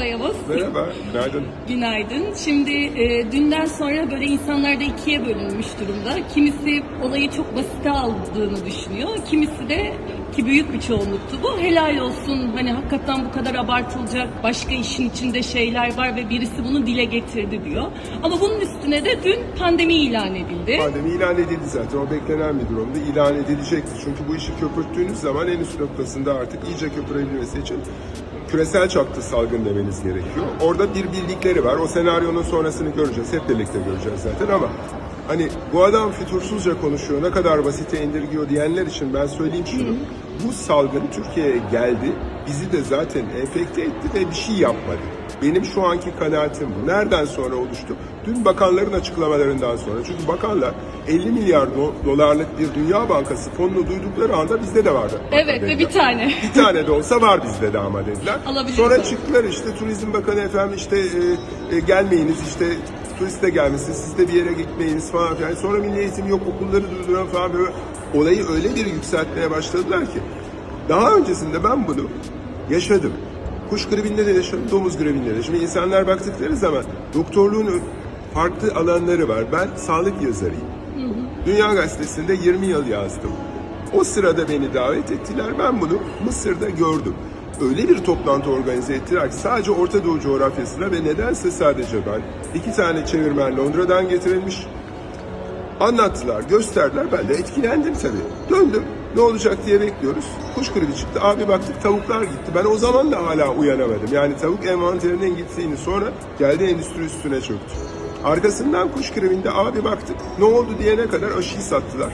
Yavuz. Merhaba, günaydın. Günaydın. Şimdi e, dünden sonra böyle insanlar da ikiye bölünmüş durumda. Kimisi olayı çok basite aldığını düşünüyor. Kimisi de ki büyük bir çoğunluktu bu. Helal olsun hani hakikaten bu kadar abartılacak başka işin içinde şeyler var ve birisi bunu dile getirdi diyor. Ama bunun üstüne de dün pandemi ilan edildi. Pandemi ilan edildi zaten, o beklenen bir durumda. ilan edilecekti. Çünkü bu işi köpürttüğünüz zaman en üst noktasında artık iyice köpürebilmesi için küresel çapta salgın demeniz gerekiyor. Orada bir bildikleri var. O senaryonun sonrasını göreceğiz. Hep birlikte göreceğiz zaten ama hani bu adam fütursuzca konuşuyor, ne kadar basite indirgiyor diyenler için ben söyleyeyim şunu. Bu salgın Türkiye'ye geldi. Bizi de zaten enfekte etti ve bir şey yapmadı. Benim şu anki kanaatim bu. Nereden sonra oluştu? Dün bakanların açıklamalarından sonra. Çünkü bakanlar 50 milyar do- dolarlık bir Dünya Bankası fonunu duydukları anda bizde de vardı. Evet ve bir tane. Bir tane de olsa var bizde de ama dediler. Alabiliriz Sonra çıktılar işte Turizm Bakanı efendim işte e, e, gelmeyiniz işte turist de gelmesin siz de bir yere gitmeyiniz falan filan. Sonra milli eğitim yok okulları durduran falan böyle olayı öyle bir yükseltmeye başladılar ki. Daha öncesinde ben bunu yaşadım. Kuş gribinde de yaşadım, domuz gribinde de. Şimdi insanlar baktıkları zaman doktorluğun farklı alanları var. Ben sağlık yazarıyım. Dünya Gazetesi'nde 20 yıl yazdım. O sırada beni davet ettiler. Ben bunu Mısır'da gördüm. Öyle bir toplantı organize ettiler ki sadece Orta Doğu coğrafyasına ve nedense sadece ben. iki tane çevirmen Londra'dan getirilmiş. Anlattılar, gösterdiler. Ben de etkilendim tabii. Döndüm. Ne olacak diye bekliyoruz. Kuş gribi çıktı. Abi baktık tavuklar gitti. Ben o zaman da hala uyanamadım. Yani tavuk envanterinin gittiğini sonra geldi endüstri üstüne çöktü. Arkasından kuş gribinde abi baktık. Ne oldu diyene kadar aşıyı sattılar.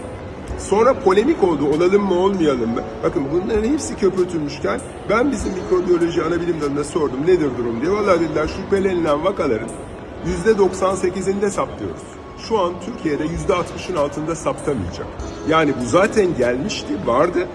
Sonra polemik oldu. Olalım mı olmayalım mı? Bakın bunların hepsi köpürtülmüşken ben bizim mikrobiyoloji ana bilim dalına sordum nedir durum diye. Vallahi dediler şüphelenilen vakaların %98'inde saptıyoruz. Şu an Türkiye'de %60'ın altında saptamayacak. Yani bu zaten gelmişti, vardı.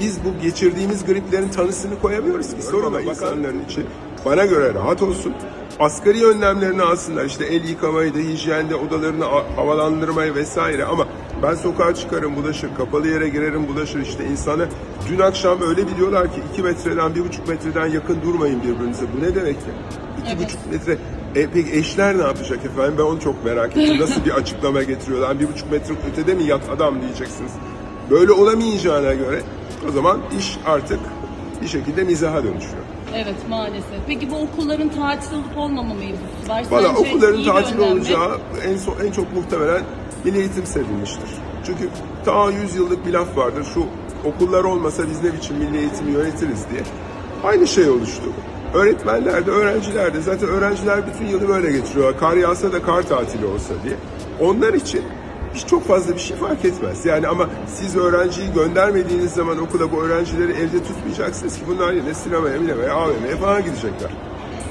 Biz bu geçirdiğimiz griplerin tanısını koyamıyoruz ki. Sorun insanların içi bana göre rahat olsun. Asgari önlemlerini alsınlar. İşte el yıkamayı da, hijyende odalarını havalandırmayı vesaire ama ben sokağa çıkarım bulaşır, kapalı yere girerim bulaşır işte insana. Dün akşam öyle biliyorlar ki 2 metreden, 1,5 metreden yakın durmayın birbirinize. Bu ne demek ya? 2,5 metre. E, peki eşler ne yapacak efendim? Ben onu çok merak ettim. Nasıl bir açıklama getiriyorlar? Bir buçuk metre ötede mi yat adam diyeceksiniz. Böyle olamayacağına göre o zaman iş artık bir şekilde mizaha dönüşüyor. Evet maalesef. Peki bu okulların tatil olup olmama mevzusu var. Valla okulların tatil olacağı en, so- en çok muhtemelen milli eğitim sevilmiştir. Çünkü ta 100 yıllık bir laf vardır. Şu okullar olmasa biz ne biçim milli eğitimi yönetiriz diye. Aynı şey oluştu. Öğretmenler de öğrenciler de zaten öğrenciler bütün yılı böyle geçiriyorlar. Kar yağsa da kar tatili olsa diye. Onlar için hiç çok fazla bir şey fark etmez. Yani ama siz öğrenciyi göndermediğiniz zaman okula bu öğrencileri evde tutmayacaksınız ki bunlar yine sinemaya, minemaya, AVM'ye falan gidecekler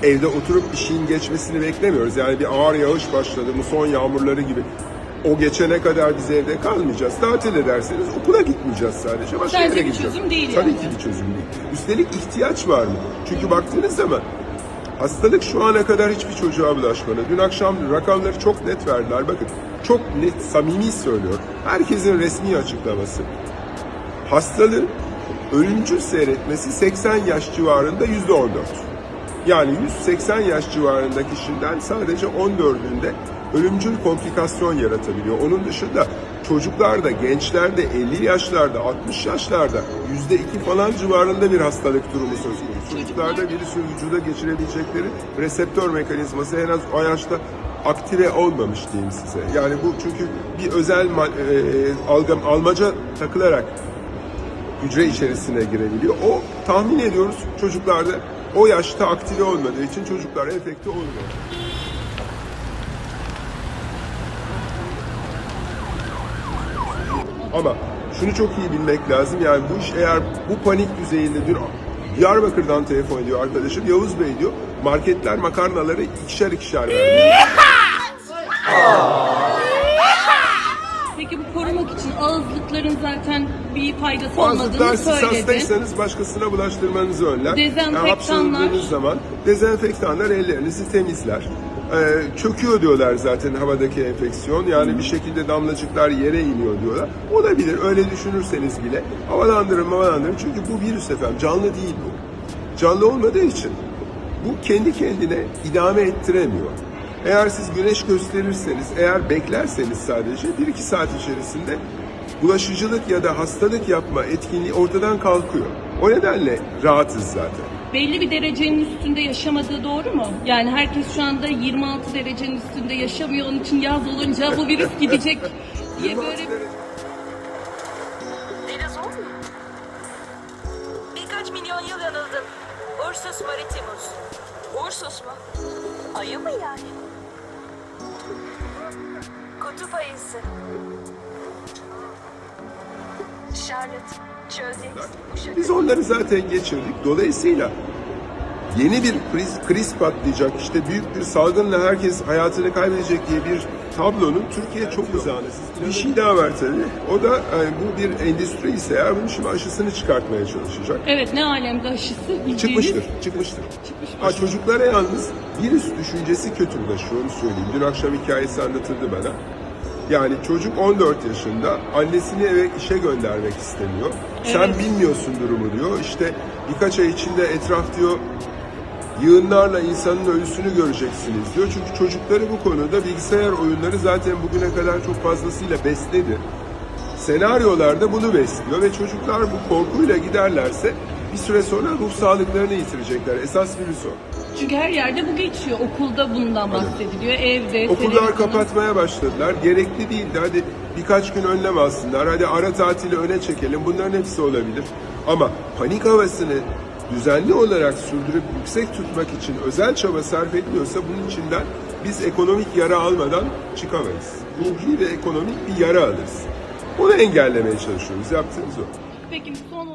evde oturup işin geçmesini beklemiyoruz. Yani bir ağır yağış başladı mı son yağmurları gibi. O geçene kadar biz evde kalmayacağız. Tatil ederseniz okula gitmeyeceğiz sadece. Başka Bence yere bir gideceğiz. çözüm değil Tabii yani. ki bir çözüm değil. Üstelik ihtiyaç var mı? Çünkü baktığınız zaman hastalık şu ana kadar hiçbir çocuğa bulaşmadı. Dün akşam rakamları çok net verdiler. Bakın çok net, samimi söylüyor. Herkesin resmi açıklaması hastalığın ölümcül seyretmesi 80 yaş civarında yüzde 14. Yani 180 yaş civarında kişiden sadece 14'ünde ölümcül komplikasyon yaratabiliyor. Onun dışında çocuklarda, gençlerde, 50 yaşlarda, 60 yaşlarda yüzde iki falan civarında bir hastalık durumu söz konusu. Çocuklarda virüsün vücuda geçirebilecekleri reseptör mekanizması en az o yaşta aktive olmamış diyeyim size. Yani bu çünkü bir özel e, almaca takılarak hücre içerisine girebiliyor. O tahmin ediyoruz çocuklarda o yaşta aktive olmadığı için çocuklar enfekte olmuyor. Ama şunu çok iyi bilmek lazım. Yani bu iş eğer bu panik düzeyinde dün Diyarbakır'dan telefon ediyor arkadaşım. Yavuz Bey diyor marketler makarnaları ikişer ikişer vermiyor. Peki bu korumak için ağızlıkların zaten bir faydası Bazılar olmadığını siz söyledi. hastaysanız başkasına bulaştırmanızı önler. Dezenfektanlar. hapşırdığınız zaman dezenfektanlar ellerinizi temizler. Ee, çöküyor diyorlar zaten havadaki enfeksiyon. Yani bir şekilde damlacıklar yere iniyor diyorlar. Olabilir öyle düşünürseniz bile. Havalandırın havalandırın. Çünkü bu virüs efendim canlı değil bu. Canlı olmadığı için bu kendi kendine idame ettiremiyor. Eğer siz güneş gösterirseniz, eğer beklerseniz sadece 1-2 saat içerisinde bulaşıcılık ya da hastalık yapma etkinliği ortadan kalkıyor. O nedenle rahatız zaten. Belli bir derecenin üstünde yaşamadığı doğru mu? Yani herkes şu anda 26 derecenin üstünde yaşamıyor. Onun için yaz olunca bu virüs gidecek diye böyle Dinozor mu? Birkaç milyon yıl yanıldım. Ursus maritimus. Ursus mu? Ayı mı yani? Kutup ayısı. Charlotte. Biz onları zaten geçirdik. Dolayısıyla yeni bir kriz, kriz patlayacak, işte büyük bir salgınla herkes hayatını kaybedecek diye bir tablonun Türkiye çok uzağında. Bir şey daha var tabii. O da yani bu bir endüstri ise eğer bunun şimdi aşısını çıkartmaya çalışacak. Evet ne alemde aşısı bildiğiniz. Çıkmıştır, çıkmıştır. Ha, çocuklara yalnız virüs düşüncesi kötü bulaşıyor, onu söyleyeyim. Dün akşam hikayesi anlatıldı bana. Yani çocuk 14 yaşında, annesini eve işe göndermek istemiyor. Sen Evet. bilmiyorsun durumu diyor. İşte birkaç ay içinde etraf diyor yığınlarla insanın ölüsünü göreceksiniz diyor. Çünkü çocukları bu konuda bilgisayar oyunları zaten bugüne kadar çok fazlasıyla besledi. Senaryolarda bunu besliyor ve çocuklar bu korkuyla giderlerse bir süre sonra ruh sağlıklarını yitirecekler. Esas virüs o. Çünkü her yerde bu geçiyor. Okulda bundan bahsediliyor. Evde, Okullar televizyonda. kapatmaya başladılar. Gerekli değildi. Hadi birkaç gün önlem alsınlar. Hadi ara tatili öne çekelim. Bunların hepsi olabilir. Ama panik havasını düzenli olarak sürdürüp yüksek tutmak için özel çaba sarf ediliyorsa bunun içinden biz ekonomik yara almadan çıkamayız. Ruhi ve ekonomik bir yara alırız. Onu engellemeye çalışıyoruz. Yaptığımız o. Peki son